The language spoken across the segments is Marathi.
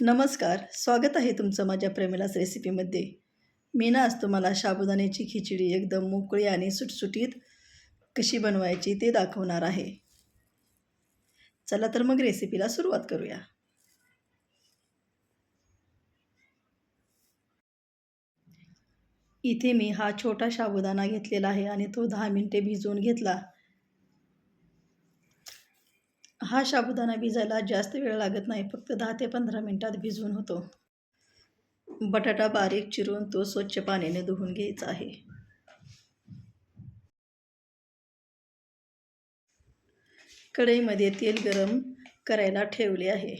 नमस्कार स्वागत आहे तुमचं माझ्या प्रेमिलास रेसिपीमध्ये. मी ना आज तुम्हाला साबुदाण्याची खिचडी एकदम मोकळी आणि सुटसुटीत कशी बनवायची ते दाखवणार आहे. चला तर मग रेसिपीला सुरुवात करूया. इथे मी हा छोटा साबुदाणा घेतलेला आहे आणि तो दहा मिनटे भिजवून घेतला. हा साबुदाणा भिजायला जास्त वेळ लागत नाही फक्त दहा ते पंधरा मिनटात भिजवून होतो. बटाटा बारीक चिरून तो स्वच्छ पाण्याने धुवून घ्यायचा आहे. कढईमध्ये तेल गरम करायला ठेवले आहे.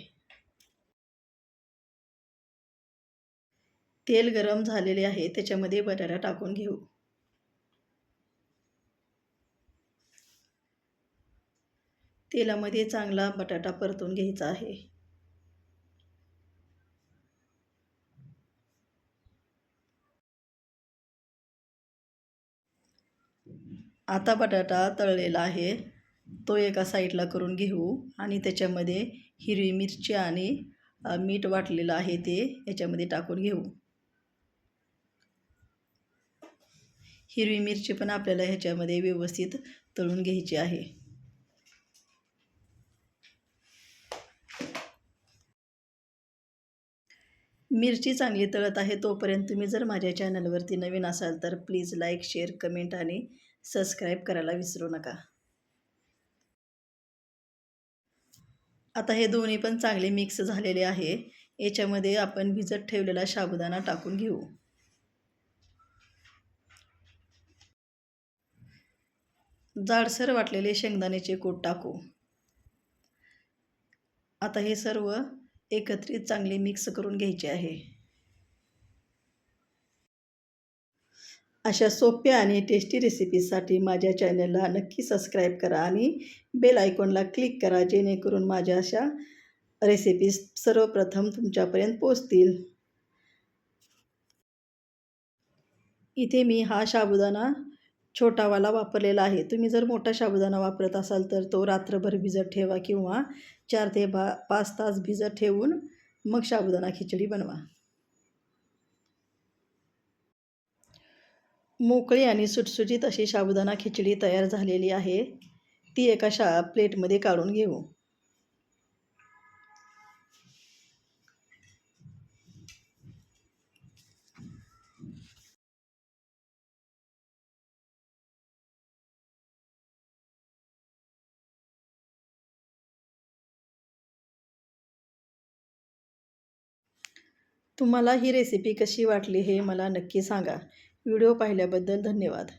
तेल गरम झालेले आहे त्याच्यामध्ये बटाटा टाकून घेऊ. तेलामध्ये चांगला बटाटा परतून घ्यायचा आहे. आता बटाटा तळलेला आहे. तो एका साईडला करून घेऊ आणि त्याच्यामध्ये हिरवी मिरची आणि मीठ वाटलेलं आहे ते याच्यामध्ये टाकून घेऊ. हिरवी मिरची पण आपल्याला ह्याच्यामध्ये व्यवस्थित तळून घ्यायची आहे. मिरची चांगली तळत आहे तोपर्यंत तुम्ही जर माझ्या चॅनलवरती नवीन असाल तर प्लीज लाईक शेअर कमेंट आणि सबस्क्राईब करायला विसरू नका. आता हे दोन्ही पण चांगले मिक्स झालेले आहे. याच्यामध्ये आपण भिजत ठेवलेला साबुदाणा टाकून घेऊ. जाडसर वाटलेले शेंगदाण्याचे कूट टाकू. आता हे सर्व एकत्रित चांगले मिक्स करून घ्यायचे आहे. अशा सोप्या आणि टेस्टी रेसिपीसाठी माझ्या चॅनलला नक्की सबस्क्राईब करा आणि बेल आयकॉनला क्लिक करा जेणेकरून माझ्या अशा रेसिपीज सर्वप्रथम तुमच्यापर्यंत पोचतील इथे मी हा साबुदाणा छोटावाला वापरलेला आहे. तुम्ही जर मोठा साबुदाणा वापरत असाल तर तो रात्रभर भिजत ठेवा किंवा चार ते बा पाच तास भिजत ठेवून मग साबुदाणा खिचडी बनवा. मोकळी आणि सुटसुटीत अशी साबुदाणा खिचडी तयार झालेली आहे. ती एका शा प्लेटमध्ये काढून घेऊ. तुम्हाला ही रेसिपी कशी वाटली हे मला नक्की सांगा. व्हिडिओ पाहिल्याबद्दल धन्यवाद.